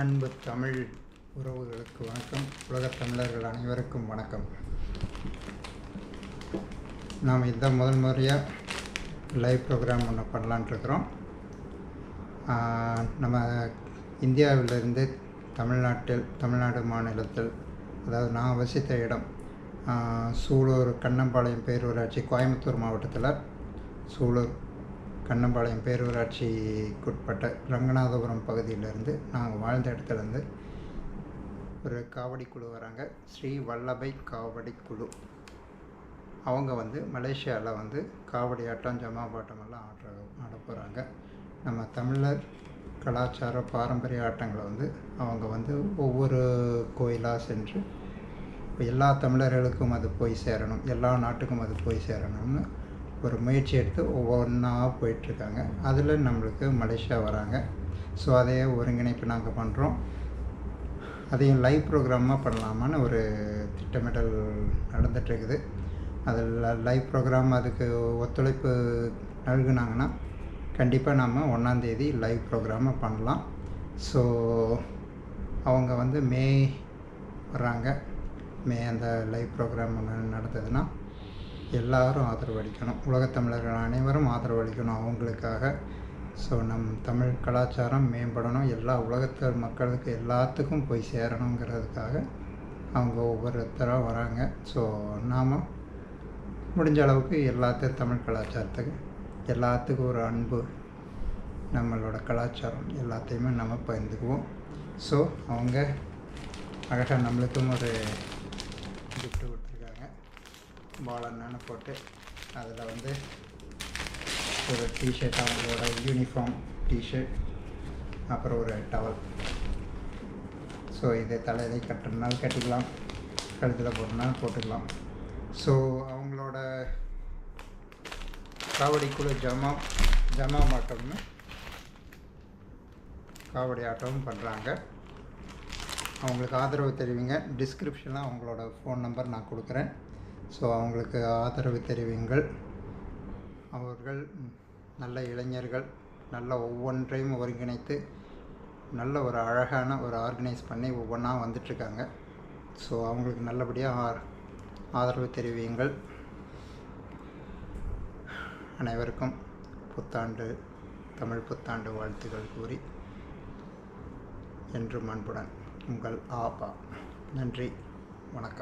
அன்பு தமிழ் உறவுகளுக்கு வணக்கம். உலகத் தமிழர்கள் அனைவருக்கும் வணக்கம். நாம் இதான் முதல் முறையாக லைவ் ப்ரோக்ராம் ஒன்று பண்ணலான்ட்ருக்கிறோம் நம்ம இந்தியாவிலிருந்து தமிழ்நாட்டில் தமிழ்நாடு மாநிலத்தில் அதாவது நான் வசித்த இடம் சூலூர் கண்ணம்பாளையம் பேரூராட்சி கோயம்புத்தூர் மாவட்டத்தில் சூலூர். கண்ணம்பாளையம் பேரூராட்சிக்குட்பட்ட ரங்கநாதபுரம் பகுதியிலேருந்து நாங்கள் வாழ்ந்த இடத்துலேருந்து ஒரு காவடி குழு வராங்க. ஸ்ரீ வல்லபை காவடி குழு. அவங்க வந்து மலேசியாவில் வந்து காவடி ஆட்டம் ஜமாபாட்டம் எல்லாம் ஆடுற ஆட போகிறாங்க நம்ம தமிழர் கலாச்சார பாரம்பரிய ஆட்டங்களை வந்து அவங்க வந்து ஒவ்வொரு கோயிலாக சென்று எல்லா தமிழர்களுக்கும் அது போய் சேரணும் எல்லா நாட்டுக்கும் அது போய் சேரணும்னு ஒரு முயற்சி எடுத்து ஒவ்வொன்றா போயிட்டுருக்காங்க. அதில் நம்மளுக்கு மலேசியா வராங்க. ஸோ அதையே ஒருங்கிணைப்பு நாங்கள் பண்ணுறோம் அதையும் லைவ் ப்ரோக்ராமாக பண்ணலாமான்னு ஒரு திட்டமிடல் நடந்துகிட்ருக்குது அதில் லைவ் ப்ரோக்ராம் அதுக்கு ஒத்துழைப்பு நல்குனாங்கன்னா கண்டிப்பாக நம்ம ஒன்றாந்தேதி லைவ் ப்ரோக்ராமை பண்ணலாம். ஸோ அவங்க வந்து மே வர்றாங்க. மே அந்த லைவ் ப்ரோக்ராம் ஒன்று நடந்ததுன்னா எல்லாரும் ஆதரவு அளிக்கணும் உலகத்தமிழர்கள் அனைவரும் ஆதரவு அளிக்கணும் அவங்களுக்காக ஸோ நம் தமிழ் கலாச்சாரம் மேம்படணும். எல்லா உலகத்து மக்களுக்கு எல்லாத்துக்கும் போய் சேரணுங்கிறதுக்காக அவங்க ஒவ்வொருத்தராக வராங்க. ஸோ நாம் முடிஞ்ச அளவுக்கு எல்லாத்தையும் தமிழ் கலாச்சாரத்துக்கு எல்லாத்துக்கும் ஒரு அன்பு நம்மளோட கலாச்சாரம் எல்லாத்தையுமே நம்ம பகிர்ந்துக்குவோம். ஸோ அவங்க அழகாக நம்மளுக்கும் ஒரு பாலன்னு போட்டு அதில் வந்து ஒரு டிஷர்ட் அவங்களோட யூனிஃபார்ம் டிஷர்ட் அப்புறம் ஒரு டவல் ஸோ இது தலையிலே கட்டுறதுனால கட்டிக்கலாம் கழுத்தில் போட்டுனாலும் போட்டுக்கலாம். ஸோ அவங்களோட காவடி குழு ஜமா ஜமா மாட்டம்னு காவடி ஆட்டமும் பண்ணுறாங்க அவங்களுக்கு ஆதரவு தெரிவிங்க. டிஸ்கிரிப்ஷனில் அவங்களோட ஃபோன் நம்பர் நான் கொடுக்குறேன். ஸோ அவங்களுக்கு ஆதரவு தெரிவிங்கள். அவர்கள் நல்ல இளைஞர்கள் நல்ல ஒவ்வொன்றையும் ஒருங்கிணைத்து நல்ல ஒரு அழகான ஒரு ஆர்கனைஸ் பண்ணி ஒவ்வொன்றா வந்துட்டுருக்காங்க. ஸோ அவங்களுக்கு நல்லபடியாக ஆர் ஆதரவு தெரிவியுங்கள். அனைவருக்கும் புத்தாண்டு தமிழ் புத்தாண்டு வாழ்த்துக்கள் கூறி என்றும் அன்புடன் உங்கள் ஆபா நன்றி. வணக்கம்.